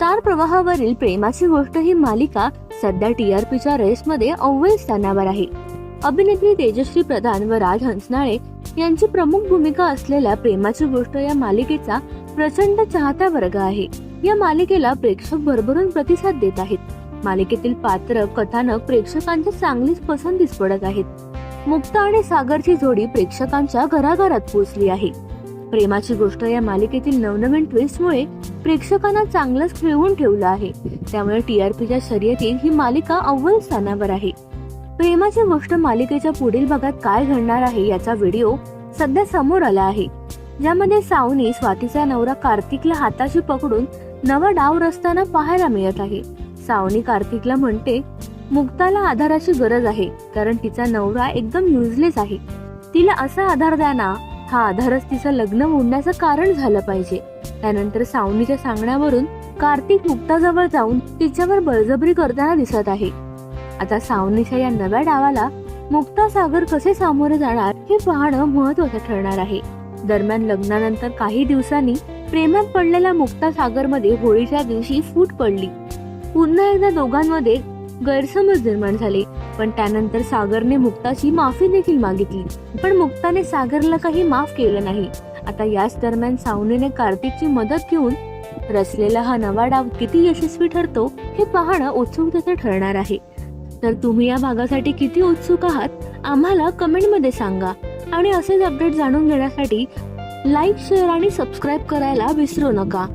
Star प्रवाहावरील प्रेमाची गोष्ट ही मालिका सध्या टीआरपीच्या रेसमध्ये अव्वल स्थानावर आहे. अभिनेत्री तेजश्री प्रधान व राज हंसनाळे यांची प्रमुख भूमिका असलेल्या प्रेमाची गोष्ट या मालिकेचा प्रचंड चाहता वर्ग आहे. या मालिकेला प्रेक्षक भरभरून प्रतिसाद देत आहेत. मालिकेतील पात्र कथानक प्रेक्षकांच्या चांगलीच पसंतीस पडत आहेत. मुक्ता आणि सागरची जोडी प्रेक्षकांच्या घराघरात पोहोचली आहे. प्रेमाची गोष्ट या मालिकेतील नवनवीन ट्विस्टमुळे प्रेक्षकांना चांगलंच खिळवून ठेवलं आहे. त्यामुळे टीआरपीच्या शर्यतीत ही मालिका अव्वल स्थानावर आहे. प्रेमाची गोष्ट मालिकेच्या पुढील भागात काय घडणार आहे याचा व्हिडिओ सध्या समोर आला आहे. ज्यामध्ये सावनी स्वातीचा नवरा कार्तिकला हाताशी पकडून नवा डाव रचताना पाहायला मिळत आहे. सावनी कार्तिकला म्हणते मुक्ताला आधाराची गरज आहे कारण तिचा नवरा एकदम युजलेस आहे. तिला असा आधार द्या ना हा आधारच तिचं लग्न मोडण्याचं कारण झालं पाहिजे. त्यानंतर सावनीच्या सांगण्यावरून कार्तिक मुक्ताजवळ जाऊन तिच्यावर बळजबरी करताना दिसत आहे. आता सावनीच्या या नव्या डावाला मुक्ता सागर कसे सामोरे जाणार हे पाहणं महत्वाचं ठरणार आहे. दरम्यान लग्नानंतर काही दिवसांनी प्रेमात पडलेल्या मुक्ता सागरमध्ये होळीच्या दिवशी फूट पडली. पुन्हा एकदा दोघांमध्ये गैरसमज निर्माण झाले. पण त्यानंतर सागरने मुक्ताची माफी देखील मागितली. पण मुक्ताने सागरला काही माफ केलं नाही. आता याच दरम्यान सावनीने कार्तिकची मदत घेऊन रचलेला हा नवा डाव किती यशस्वी ठरतो हे पाहणं उत्सुकतेचं ठरणार आहे. तर तुम्ही या भागासाठी किती उत्सुक आहात आम्हाला कमेंटमध्ये सांगा. आणि असेच अपडेट जाणून घेण्यासाठी लाईक शेअर आणि सबस्क्राईब करायला विसरू नका.